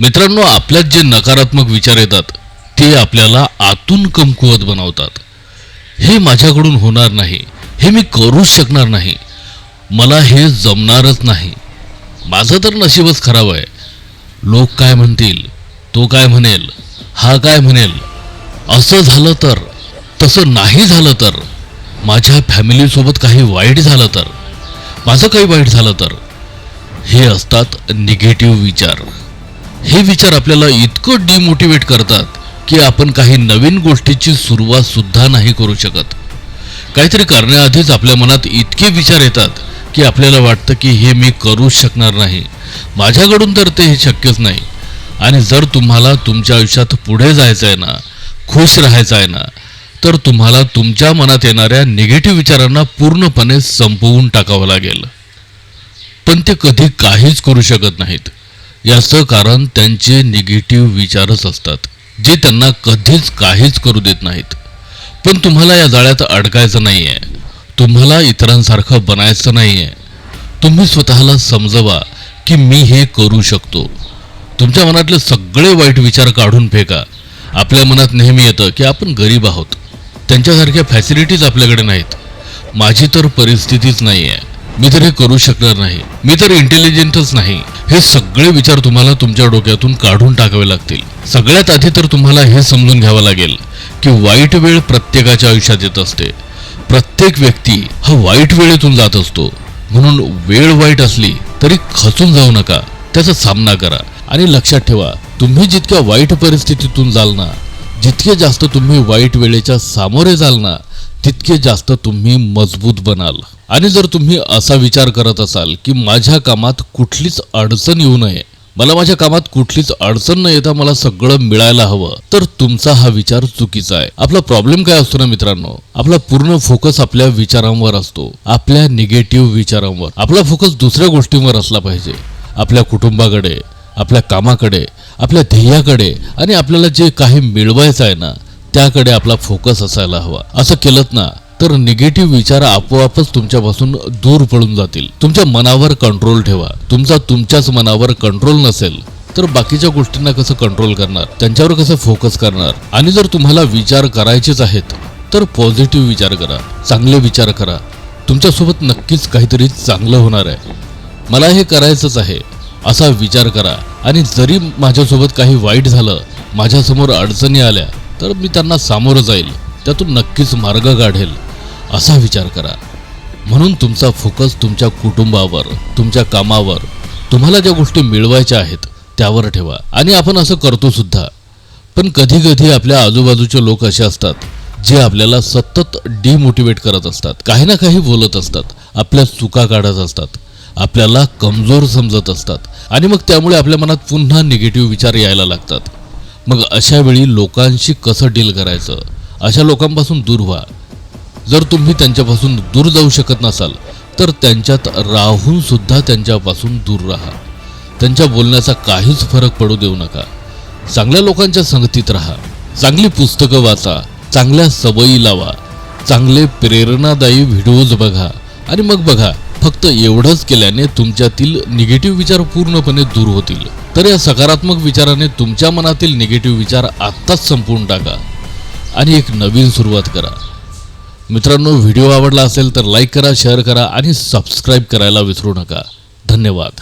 मित्रांनो आपल्यात जे नकारात्मक विचार येतात ते आपल्याला आतून कमकुवत बनवतात. हे माझ्याकडून होणार नाही हे मी करूच शकणार नाही मला हे जमणारच नाही. माझं तर नशीबच खराब आहे. लोक काय म्हणतील तो काय म्हणेल हा काय म्हणेल? असं झालं तर तसं नाही झालं तर माझ्या फॅमिलीसोबत काही वाईट झालं तर माझं काही वाईट झालं तर हे असतात निगेटिव्ह विचार. हे विचार आपल्याला इतकं डिमोटिवेट करतात की आपण काही नवीन गोष्टीची सुरुवात सुद्धा नाही करू शकत. काहीतरी करण्याआधीच आपल्या मनात इतके विचार येतात की आपल्याला वाटतं की हे मी करूच शकणार नाही. माझ्याकडून तर ते हे शक्यच नाही. आणि जर तुम्हाला तुमच्या आयुष्यात पुढे जायचं आहे ना खुश राहायचं आहे ना तर तुम्हाला तुमच्या मनात येणाऱ्या निगेटिव्ह विचारांना पूर्णपणे संपवून टाकावं लागेल. पण ते कधी काहीच करू शकत नाहीत. याचं कारण त्यांचे निगेटिव्ह विचारच असतात जे त्यांना कधीच काहीच करू देत नाहीत. पण तुम्हाला या जाळ्यात अडकायचं नाही आहे तुम्हाला इतरांसारखं बनायचं नाही आहे तुम्ही स्वतःला समजवा की मी हे करू शकतो. तुमच्या मनातले सगळे वाईट विचार काढून फेका. आपल्या मनात नेहमी येतं की आपण गरीब आहोत. त्यांच्यासारख्या फॅसिलिटीज आपल्याकडे नाहीत. माझी तर परिस्थितीच नाही आहे मी तर हे करू शकणार नाही. मी तर इंटेलिजंटच नाही. हे सगळे विचार तुम्हाला तुमच्या डोक्यातून काढून टाकावे लागतील. सगळ्यात आधी तर तुम्हाला हे समजून घ्यावं लागेल की वाईट वेळ प्रत्येकाच्या आयुष्यात येत असते. प्रत्येक व्यक्ती हा वाईट वेळेतून जात असतो. म्हणून वेळ वाईट असली तरी खचून जाऊ नका. त्याचा सामना करा. आणि लक्षात ठेवा तुम्ही जितक्या वाईट परिस्थितीतून जाल ना जितके जास्त तुम्ही वाईट वेळेच्या सामोरे जाल ना तितके जास्त तुम्ही मजबूत बनाल आणि जर तुम्ही असा विचार करत असाल की माझ्या कामात कुठलीच अडचण येऊ नये मला माझ्या कामात कुठलीच अडचण न येता मला सगळं मिळायला हवं तर तुमचा हा विचार चुकीचा आहे. आपला प्रॉब्लेम काय असतो ना मित्रांनो? आपला पूर्ण फोकस आपल्या विचारांवर असतो. आपल्या निगेटिव्ह विचारांवर. आपला फोकस दुसऱ्या गोष्टींवर असला पाहिजे. आपल्या कुटुंबाकडे आपल्या कामाकडे आपल्या ध्येयाकडे आणि आपल्याला जे काही मिळवायचं आहे ना त्याकडे आपला फोकस असायला हवा. असं केलं ना तर निगेटिव्ह विचार आपोआपच तुमच्यापासून दूर पळून जातील. तुमच्या मनावर कंट्रोल ठेवा. तुमचा तुमच्याच मनावर कंट्रोल नसेल तर बाकीच्या गोष्टींना कसं कंट्रोल करणार? त्यांच्यावर कसं फोकस करणार? आणि जर तुम्हाला विचार करायचेच आहेत तर पॉझिटिव्ह विचार करा. चांगले विचार करा. तुमच्यासोबत नक्कीच काहीतरी चांगलं होणार आहे. मला हे करायचंच आहे. असा विचार करा. आणि जरी माझ्यासोबत काही वाईट झालं माझ्यासमोर अडचणी आल्या तर मी त्यांना सामोरं जाईल. त्यातून नक्कीच मार्ग काढेल. असा विचार करा. म्हणून तुमचा फोकस तुमच्या कुटुंबावर तुमच्या कामावर तुम्हाला ज्या गोष्टी मिळवायच्या आहेत त्यावर ठेवा. आणि आपण असं करतो सुद्धा. पण कधी कधी आपल्या आजूबाजूचे लोक असे असतात जे आपल्याला सतत डिमोटिवेट करत असतात. काही ना काही बोलत असतात. आपल्या चुका काढत असतात. आपल्याला कमजोर समजत असतात. आणि मग त्यामुळे आपल्या मनात पुन्हा निगेटिव्ह विचार यायला लागतात. मग अशा वेळी लोकांशी कसं डील करायचं? अशा लोकांपासून दूर व्हा. जर तुम्ही त्यांच्यापासून दूर जाऊ शकत नसाल तर त्यांच्यात राहून सुद्धा त्यांच्यापासून दूर राहा. त्यांच्या बोलण्याचा काहीच फरक पडू देऊ नका. चांगल्या लोकांच्या संगतीत राहा. चांगली पुस्तकं वाचा. चांगल्या सवयी लावा. चांगले प्रेरणादायी व्हिडिओज बघा. आणि मग बघा फक्त एवढंच केल्याने तुमच्यातील निगेटिव्ह विचार पूर्णपणे दूर होतील. तर या सकारात्मक विचाराने तुमच्या मनातील निगेटिव्ह विचार आत्ताच संपवून टाका आणि एक नवीन सुरुवात करा. मित्रांनो व्हिडिओ आवडला असेल तर लाईक करा शेअर करा आणि सबस्क्राईब करायला विसरू नका. धन्यवाद.